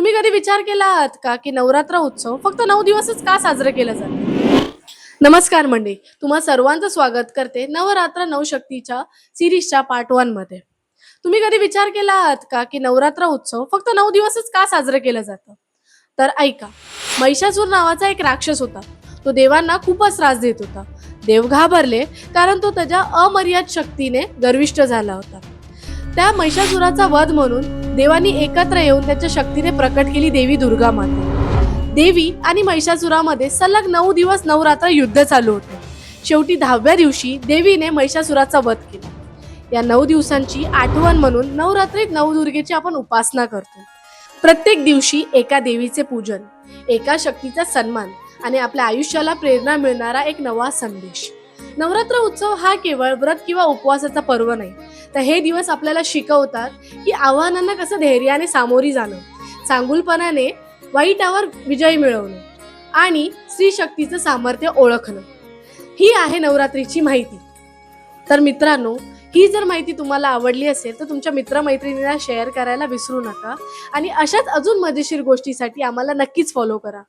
तुम्ही कधी विचार केला आहात का की नवरात्र उत्सव फक्त नऊ दिवसच का साजरे केलं जातं नमस्कार मंडळी तुम्हा सर्वांचं स्वागत करते नवरात्र नवशक्तीच्या सिरीजच्या पार्ट वनमध्ये. तुम्ही कधी विचार केला आहात का की नवरात्र उत्सव फक्त नऊ दिवसच का साजरं केलं जातं तर ऐका महिषासूर नावाचा एक राक्षस होता. तो देवांना खूपच त्रास देत होता. देव घाबरले कारण तो त्याच्या अमर्याद शक्तीने गर्विष्ट झाला होता. त्या महिषासुराचा वध म्हणून देवांनी एकत्र येऊन त्याच्या शक्तीने प्रकट केली देवी दुर्गा माता देवी आणि महिषासुरामध्ये सलग नऊ दिवस नवरात्र युद्ध चालू होते. शेवटी दहाव्या दिवशी देवीने महिषासुराचा वध केला. या नऊ दिवसांची आठवण म्हणून नवरात्रीत नवदुर्गेची आपण उपासना करतो. प्रत्येक दिवशी एका देवीचे पूजन एका शक्तीचा सन्मान आणि आपल्या आयुष्याला प्रेरणा मिळणारा एक नवा संदेश. नवरात्र उत्सव हा केवळ व्रत किंवा उपवासाचा पर्व नाही. तर हे दिवस आपल्याला शिकवतात की आव्हानांना कसं धैर्याने सामोरी जाणं चांगुलपणाने वाईटावर विजय मिळवणं आणि स्त्री शक्तीचं सामर्थ्य ओळखणं. ही आहे नवरात्रीची माहिती. तर मित्रांनो ही जर माहिती तुम्हाला आवडली असेल तर तुमच्या मित्रमैत्रिणींना शेअर करायला विसरू नका आणि अशाच अजून मजेशीर गोष्टीसाठी आम्हाला नक्कीच फॉलो करा.